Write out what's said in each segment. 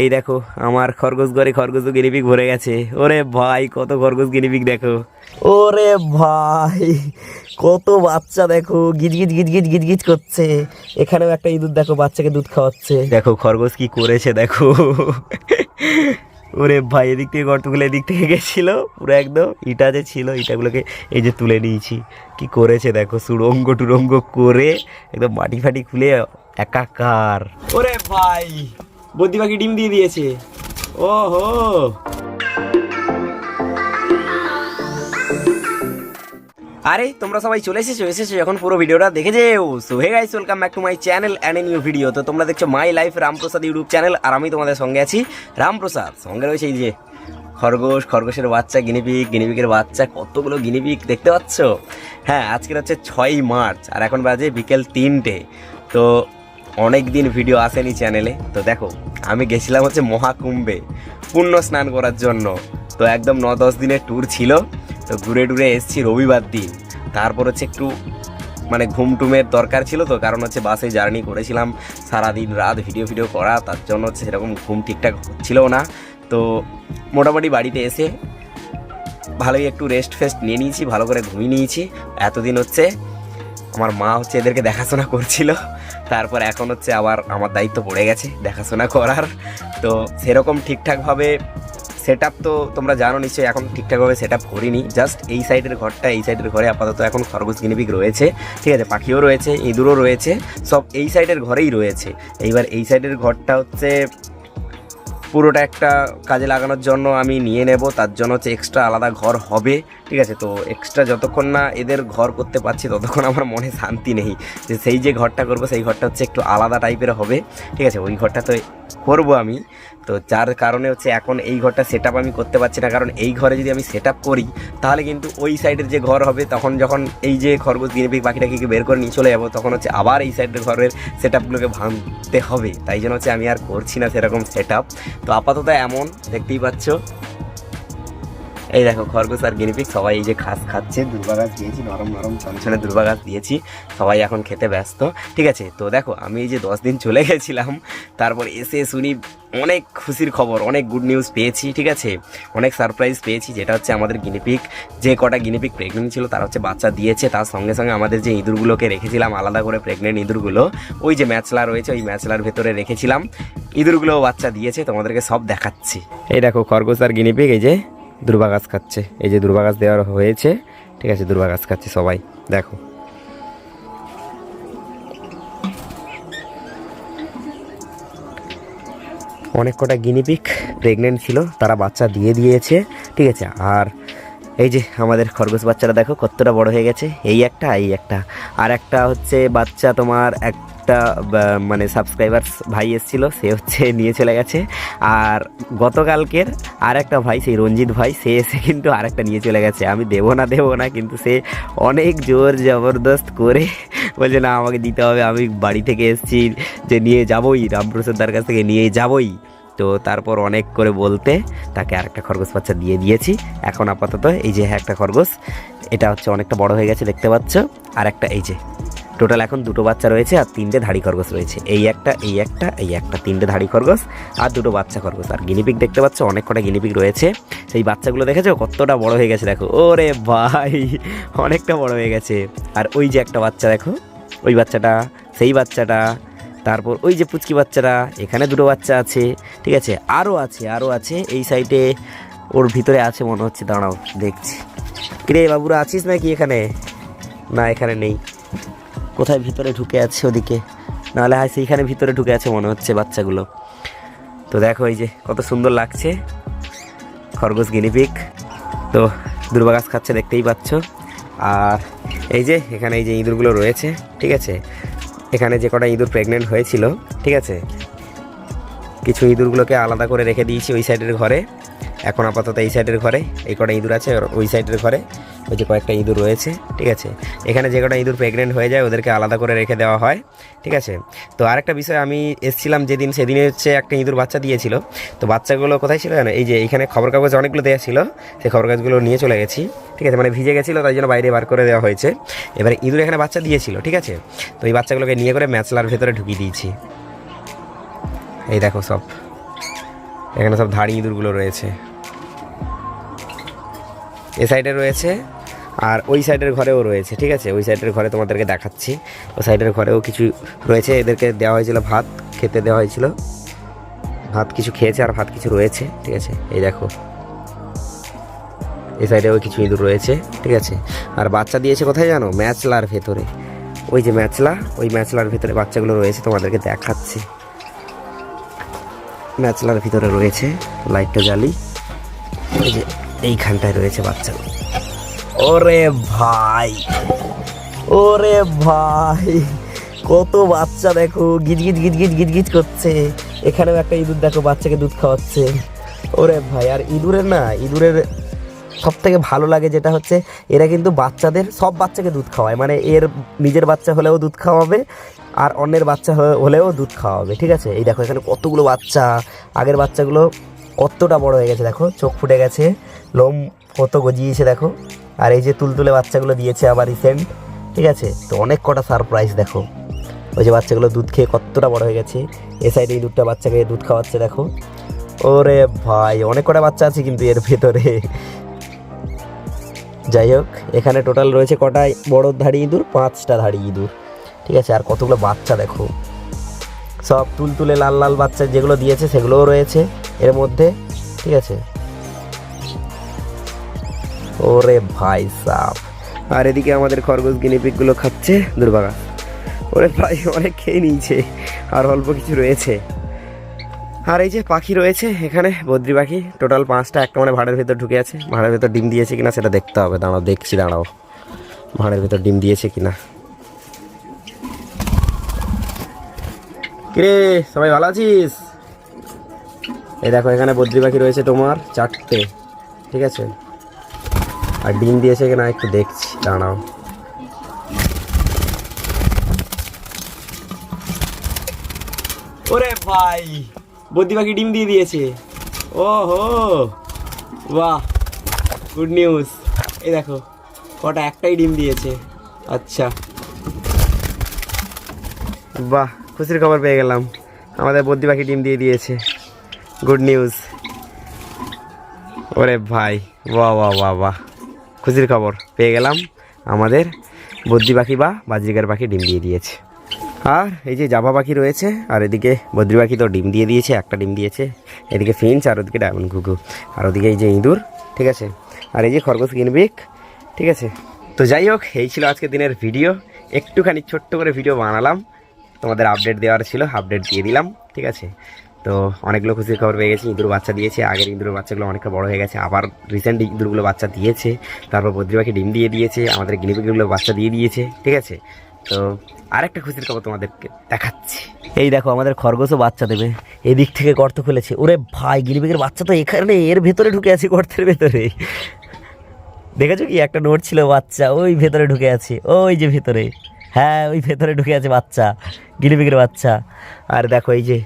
এই দেখো, আমার খরগোশ ঘরে খরগোশ গিনিপিক ভরে গেছে। ওরে ভাই, কত খরগোশ গিনিপিক দেখো। ওরে ভাই, কত বাচ্চা দেখো গিজ গিজ গিজ গিজ গিজ গিজ করছে। এখানেও একটা ইঁদুর দেখো, বাচ্চাকে দুধ খাওয়াচ্ছে। দেখো, খরগোশ কি করেছে দেখো। ওরে ভাই, এদিক থেকে গর্তগুলো এদিক থেকে গেছিল, পুরো একদম ইটা যে ছিল, ইটাগুলোকে এই যে তুলে নিয়েছি। কি করেছে দেখো সুরঙ্গ টুরঙ্গ করে একদম মাটি ফাটি খুলে একাকার। ওরে ভাই বদ্যি পাখি ডিম দিয়ে দিয়েছে। ও হো আরে, তোমরা সবাই চলে এসেছ এসেছ, এখন পুরো ভিডিওটা দেখে যেও। So hey guys welcome back to my channel and a new video তো তোমরা দেখছ my life Ramprasad YouTube channel আর আমি তোমাদের সঙ্গে আছি রামপ্রসাদ। সঙ্গে রয়েছে এই যে খরগোশ, খরগোশের বাচ্চা গিনিপিক গিনিপিকের বাচ্চা, কতগুলো গিনিপিক দেখতে পাচ্ছ? হ্যাঁ আজকের হচ্ছে ছয়ই মার্চ, আর এখন বাজে বিকেল তিনটে। তো অনেক দিন ভিডিও আসেনি চ্যানেলে তো দেখো, আমি গেছিলাম হচ্ছে মহাকুম্ভে পুণ্য স্নান করার জন্য। তো একদম ন দশ দিনের ট্যুর ছিল। তো ঘুরে টুরে এসেছি রবিবার দিন। তারপর হচ্ছে একটু মানে ঘুম টুমের দরকার ছিল তো, কারণ হচ্ছে বাসে জার্নি করেছিলাম সারাদিন রাত ভিডিও ভিডিও করা, তার জন্য হচ্ছে সেরকম ঘুম ঠিকঠাক হচ্ছিল না। তো মোটামুটি বাড়িতে এসে ভালোই একটু রেস্ট ফেস্ট নিয়ে নিয়েছি, ভালো করে ঘুমিয়ে নিয়েছি। এতদিন হচ্ছে আমার মা হচ্ছে এদেরকে দেখাশোনা করছিল। তারপর এখন হচ্ছে আবার আমার দায়িত্ব পড়ে গেছে দেখাশোনা করার। তো সেরকম ঠিকঠাকভাবে সেট আপ তো তোমরা জানো নিশ্চয়ই, এখন ঠিকঠাকভাবে সেট আপ করিনি। জাস্ট এই সাইডের ঘরটা, এই সাইডের ঘরে আপাতত এখন খরগোশ গিনিপিক রয়েছে। ঠিক আছে, পাখিও রয়েছে, ইঁদুরও রয়েছে, সব এই সাইডের ঘরেই রয়েছে। এইবার এই সাইডের ঘরটা হচ্ছে পুরোটা একটা কাজে লাগানোর জন্য আমি নিয়ে নেব, তার জন্য হচ্ছে এক্সট্রা আলাদা ঘর হবে। ঠিক আছে, তো এক্সট্রা যতক্ষণ না এদের ঘর করতে পারছি, ততক্ষণ আমার মনে শান্তি নেই যে সেই যে ঘরটা করব, সেই ঘরটা হচ্ছে একটু আলাদা টাইপের হবে। ঠিক আছে, ওই ঘরটা তো করব আমি। তো যার কারণে হচ্ছে এখন এই ঘরটা সেট আমি করতে পারছি না। কারণ এই ঘরে যদি আমি সেট করি, তাহলে কিন্তু ওই সাইডের যে ঘর হবে, তখন যখন এই যে খরগোশ গিনিপিক পাখিটাকে বের করে নিয়ে চলে যাব, তখন হচ্ছে আবার এই সাইডের ঘরের সেট আপগুলোকে ভাঙতে হবে। তাই জন্য হচ্ছে আমি আর করছি না সেরকম সেট তো আপাতত এমন, দেখতেই পাচ্ছ। এই দেখো, খরগোশ আর গিনিপিক সবাই এই যে ঘাস খাচ্ছে, দুর্বা গাছ দিয়েছি, নরম নরম চনচনে দুর্বা গাছ দিয়েছি, সবাই এখন খেতে ব্যস্ত। ঠিক আছে, তো দেখো, আমি এই যে দশ দিন চলে গেছিলাম, তারপর এসে শুনি অনেক খুশির খবর, অনেক গুড নিউজ পেয়েছি, ঠিক আছে? অনেক সারপ্রাইজ পেয়েছি, যেটা হচ্ছে আমাদের গিনিপিক যে কটা গিনিপিক প্রেগনেন্ট ছিল, তারা হচ্ছে বাচ্চা দিয়েছে, তার সঙ্গে সঙ্গে আমাদের যে ইঁদুরগুলোকে রেখেছিলাম, আলাদা করে প্রেগনেন্ট ইঁদুরগুলো, ওই যে ম্যাচলা রয়েছে, ওই ম্যাচলার ভেতরে রেখেছিলাম ইঁদুরগুলো বাচ্চা দিয়েছে, তোমাদেরকে সব দেখাচ্ছি। এই দেখো, খরগোশ আর গিনিপিক এই যে দুর্বা গাছ খাচ্ছে। এই যে দুর্বা গাছ দেওয়ার হয়েছে, ঠিক আছে, দুর্বা গাছ খাচ্ছে সবাই, দেখো। অনেক কটা গিনিপিক প্রেগনেন্ট ছিল, তারা বাচ্চা দিয়ে দিয়েছে, ঠিক আছে, আর এই যে আমাদের খরগোশ বাচ্চারা দেখো, কতটা বড় হয়ে গেছে। এই একটা এই একটা। আর একটা হচ্ছে বাচ্চা তোমার একটা মানে সাবস্ক্রাইবার ভাই এসেছিল, সে হচ্ছে নিয়ে চলে গেছে। আর গতকালকের আর একটা ভাই, সেই রঞ্জিত ভাই, সে এসে কিন্তু আর একটা নিয়ে চলে গেছে। আমি দেবো না দেবো না, কিন্তু সে অনেক জোর জবরদস্ত করে বলছে, না, আমাকে দিতে হবে, আমি বাড়ি থেকে এসেছি, যে নিয়ে যাবই রামপ্রসাদার কাছ থেকে নিয়ে যাবই। তো তারপর অনেক করে বলতে তাকে আরেকটা খরগোশ বাচ্চা দিয়ে দিয়েছি। এখন আপাতত এই যে একটা খরগোশ, এটা হচ্ছে অনেকটা বড় হয়ে গেছে দেখতে পাচ্ছ। আর একটা এই যে, টোটাল এখন দুটো বাচ্চা রয়েছে আর তিনটে ধাড়ি খরগোশ রয়েছে। এই একটা এই একটা এই একটা, তিনটে ধাড়ি খরগোশ আর দুটো বাচ্চা খরগোশ। আর গিনিপিক দেখতে পাচ্ছ, অনেক কটা গিনিপিক রয়েছে। সেই বাচ্চাগুলো দেখেছ, কতটা বড় হয়ে গেছে দেখো। ওরে ভাই, অনেকটা বড় হয়ে গেছে। আর ওই যে একটা বাচ্চা দেখো, ওই বাচ্চাটা, সেই বাচ্চাটা তারপর ওই যে পুচকি বাচ্চারা, এখানে দুটো বাচ্চা আছে, ঠিক আছে? আরও আছে আরও আছে, এই সাইডে ওর ভিতরে আছে মনে হচ্ছে, দাঁড়াও, দেখছি। কিরে, বাবুরা, আছিস নাকি এখানে? না, এখানে নেই। কোথায় ভিতরে ঢুকে আছে ওদিকে? নাহলে হয় সেইখানে ভিতরে ঢুকে আছে মনে হচ্ছে বাচ্চাগুলো। তো দেখো এই যে, কত সুন্দর লাগছে। খরগোশ গিনিপিক তো দুর্বা গাছ খাচ্ছে, দেখতেই পাচ্ছ। আর এই যে, এখানে এই যে ইঁদুরগুলো রয়েছে, ঠিক আছে? এখানে যে কটা ইঁদুর প্রেগনেন্ট হয়েছিল, ঠিক আছে? কিছু ইঁদুরগুলোকে আলাদা করে রেখে দিয়েছি ওই সাইডের ঘরে। এখন আপাতত এই সাইডের ঘরে, এই কটা ইঁদুর আছে, ওই সাইডের ঘরে। ওই যে কয়েকটা ইঁদুর রয়েছে, ঠিক আছে? এখানে যে কটা ইঁদুর প্রেগনেন্ট হয়ে যায়, ওদেরকে আলাদা করে রেখে দেওয়া হয়, ঠিক আছে? তো আরেকটা বিষয়, আমি এসেছিলাম যেদিন, সেদিনে হচ্ছে একটা ইঁদুর বাচ্চা দিয়েছিল। তো বাচ্চাগুলো কোথায় ছিল জানো? এই যে এইখানে খবর কাগজ অনেকগুলো দেওয়া ছিল, সেই খবর কাগজগুলো নিয়ে চলে গেছি, ঠিক আছে? মানে ভিজে গেছিল, তাই জন্য বাইরে বার করে দেওয়া হয়েছে। এবারে ইঁদুর এখানে বাচ্চা দিয়েছিল, ঠিক আছে? তো এই বাচ্চাগুলোকে নিয়ে করে ম্যাচলার ভেতরে ঢুকিয়ে দিয়েছি। এই দেখো সব। এখানে সব ধাড়ি ইঁদুরগুলো রয়েছে। এ সাইডে রয়েছে আর ওই সাইডের ঘরেও রয়েছে, ঠিক আছে? ওই সাইডের ঘরে তোমাদেরকে দেখাচ্ছি। ওই সাইডের ঘরেও কিছু রয়েছে, এদেরকে দেওয়া হয়েছিল ভাত, খেতে দেওয়া হয়েছিল। ভাত কিছু খেয়েছে আর ভাত কিছু রয়েছে, ঠিক আছে? এই দেখো। এই সাইডেও কিছু ইঁদুর রয়েছে, ঠিক আছে? আর বাচ্চা দিয়েছে কোথায় জানো? ম্যাচলার ভেতরে। ওই যে ম্যাচলা, ওই ম্যাচলার ভেতরে বাচ্চাগুলো রয়েছে, তোমাদেরকে দেখাচ্ছি। ম্যাচলার ভিতরে রয়েছে লাইটটা জ্বালি। এই যে এইখানটায় রয়েছে বাচ্চাগুলো ওরে ভাই ওরে ভাই, কত বাচ্চা দেখো, গিজ গিজ গিজ গিজ গিজ গিজ করছে। এখানেও একটা ইঁদুর দেখো, বাচ্চাকে দুধ খাওয়াচ্ছে। ওরে ভাই, আর ইঁদুরের না, ইঁদুরের সব থেকে ভালো লাগে যেটা হচ্ছে, এরা কিন্তু বাচ্চাদের, সব বাচ্চাকে দুধ খাওয়ায়। মানে এর নিজের বাচ্চা হলেও দুধ খাওয়াবে, আর অন্যের বাচ্চা হলেও দুধ খাওয়াবে, ঠিক আছে? এই দেখো এখানে কতগুলো বাচ্চা, আগের বাচ্চাগুলো কতটা বড় হয়ে গেছে দেখো, চোখ ফুটে গেছে, লোম কত গজিয়েছে দেখো। আর এই যে তুলতুলে বাচ্চাগুলো দিয়েছে আবার রিসেন্ট ঠিক আছে? তো অনেক কটা সারপ্রাইজ দেখো। ওই যে বাচ্চাগুলো দুধ খেয়ে কতটা বড় হয়ে গেছে, এ সাইডে এই দুধটা বাচ্চাকে দুধ খাওয়াচ্ছে দেখো। ওরে ভাই, অনেক কটা বাচ্চা আছে কিন্তু এর ভেতরে। যাই হোক, এখানে টোটাল রয়েছে কটায় বড় ধাড়ি ইঁদুর, পাঁচটা ধাড়ি ইঁদুর। ঠিক আছে, আর কতগুলো বাচ্চা দেখো। সব তুলতুলে লাল লাল বাচ্চা যেগুলো দিয়েছে সেগুলোও রয়েছে এর মধ্যে, ঠিক আছে? ওরে ভাই সাপ আর এদিকে আমাদের খরগোশ গিনিপিকগুলো খাচ্ছে দুর্বাগা। ওরে ভাই অনেক খেয়ে নিয়েছে, আর অল্প কিছু রয়েছে। আর এই যে পাখি রয়েছে এখানে, বদ্রি পাখি, টোটাল পাঁচটা, একটা মানে ভাড়ের ভেতর ঢুকে আছে। ভাড়ের ভেতর ডিম দিয়েছে কিনা সেটা দেখতে হবে, দাঁড়াও, দেখছি, দাঁড়াও। ভাড়ের ভেতর ডিম দিয়েছে কিনা। কিরে, সবাই ভালো আছিস? এই দেখো, এখানে বদ্রি পাখি রয়েছে তোমার চারটে, ঠিক আছে? আর ডিম দিয়েছে কিনা একটু দেখছি, দাঁড়াও। ওরে ভাই, বদ্রি পাখি ডিম দিয়ে দিয়েছে। ও হো বাহ গুড নিউজ এই দেখো, কটা একটাই ডিম দিয়েছে। আচ্ছা। বাহ খুশির খবর পেয়ে গেলাম। আমাদের বদ্রি পাখি ডিম দিয়ে দিয়েছে। গুড নিউজ ওরে ভাই, বাহ বাহ বাহ বাহ। খুশির খবর পেয়ে গেলাম। আমাদের বদ্রি পাখি বা বাজরিকার পাখি ডিম দিয়ে দিয়েছে। আর এই যে জাভা পাখি রয়েছে, আর এদিকে বদ্রি পাখি তো ডিম দিয়ে দিয়েছে, একটা ডিম দিয়েছে। এদিকে ফিঞ্চ, আর ওদিকে ডায়মন্ড ঘুঘু। আর ওদিকে এই যে ইঁদুর, ঠিক আছে? আর এই যে খরগোশ কিনবিক ঠিক আছে? তো যাই হোক, এই ছিল আজকে দিনের ভিডিও। একটুখানি ছোট্ট করে ভিডিও বানালাম। তোমাদের আপডেট দেওয়ার ছিল আপডেট দিয়ে দিলাম, ঠিক আছে? তো অনেকগুলো খুশির খবর পেয়ে গেছি, ইঁদুর বাচ্চা দিয়েছে, আগের ইঁদুরের বাচ্চাগুলো অনেকটা বড় হয়ে গেছে, আবার রিসেন্ট ইঁদুরগুলো বাচ্চা দিয়েছে, তারপর বদ্রি পাখি ডিম দিয়ে দিয়েছে, আমাদের গিনিপিগুলো বাচ্চা দিয়ে দিয়েছে, ঠিক আছে? তো আরেকটা খুশির খবর তোমাদেরকে দেখাচ্ছি। এই দেখো, আমাদের খরগোশও বাচ্চা দেবে, এদিক থেকে গর্ত খুলেছে, ওরে ভাই, গিনিপিগের বাচ্চা তো এখানে, এর ভেতরে ঢুকে আছে গর্তের ভেতরে। দেখেছ কি, একটা নোট ছিল বাচ্চা, ওই ভেতরে ঢুকে আছে, ওই যে ভেতরে। হ্যাঁ ওই ভেতরে ঢুকে আছে বাচ্চা গিনিপিগের বাচ্চা। আর দেখো এই যে,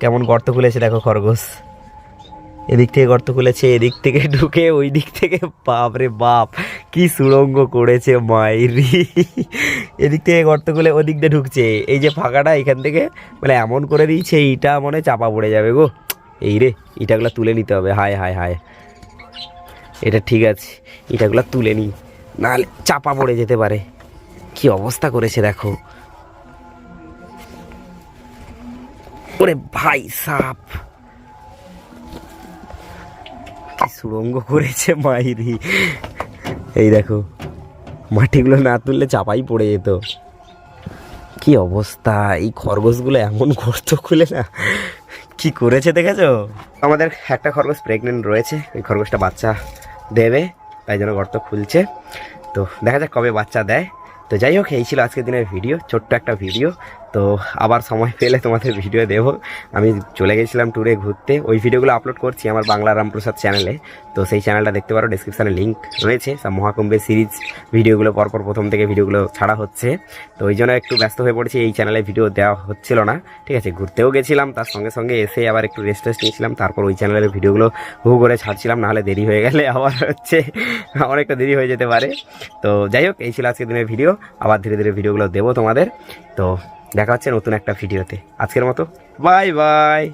কেমন গর্ত খুলেছে দেখো খরগোশ। এদিক থেকে গর্ত খুলেছে, এদিক থেকে ঢুকে ওই দিক থেকে বাপ রে বাপ, কি সুড়ঙ্গ করেছে মাইরি। এদিক থেকে গর্ত খুলে ওদিক দিয়ে ঢুকছে। এই যে ফাঁকাটা, এখান থেকে মানে এমন করে দিয়েছে এইটা মনে চাপা পড়ে যাবে গো। এই রে, ইটাগুলো তুলে নিতে হবে। হায় হায় হায়। এটা ঠিক আছে, ইটাগুলো তুলে নিই। নাহলে চাপা পড়ে যেতে পারে। কি অবস্থা করেছে দেখো। ওরে ভাই সাপ। সুড়ঙ্গ করেছে মাইরি। এই দেখো, মাটিগুলো না তুললে চাপাই পড়ে যেত। কি অবস্থা, এই খরগোশগুলো এমন গর্ত খুলে না। কি করেছে দেখেছ? আমাদের একটা খরগোশ প্রেগনেন্ট রয়েছে, ওই খরগোশটা বাচ্চা দেবে, তাই জন্য গর্ত খুলছে। তো দেখা যাক কবে বাচ্চা দেয়। তো যাই হোক এই ছিল আজকের দিনের ভিডিও ছোট্ট একটা ভিডিও তো আবার সময় পেলে তোমাদের ভিডিও দেবো। আমি চলে গেছিলাম ট্যুরে ঘুরতে। ওই ভিডিওগুলো আপলোড করছি আমার বাংলা রামপ্রসাদ চ্যানেলে তো সেই চ্যানেলটা দেখতে পারো ডিসক্রিপশানে লিঙ্ক রয়েছে। সব মহাকুম্ভের সিরিজ ভিডিওগুলো পরপর প্রথম থেকে ভিডিওগুলো ছাড়া হচ্ছে। তো ওই জন্য একটু ব্যস্ত হয়ে পড়েছি, এই চ্যানেলে ভিডিও দেওয়া হচ্ছিল না। ঠিক আছে, ঘুরতেও গেছিলাম, তার সঙ্গে সঙ্গে এসে আবার একটু রেস্ট টেস্ট নিয়েছিলাম। তারপর ওই চ্যানেলের ভিডিওগুলো হু করে ছাড়ছিলাম, নাহলে দেরি হয়ে গেলে আবার হচ্ছে অনেকটা দেরি হয়ে যেতে পারে। তো যাই হোক, এই ছিল আজকের দিনের ভিডিও আবার ধীরে ধীরে ভিডিওগুলো দেবো তোমাদের। তো দেখা হচ্ছে নতুন একটা ভিডিওতে। আজকের মতো বাই বাই।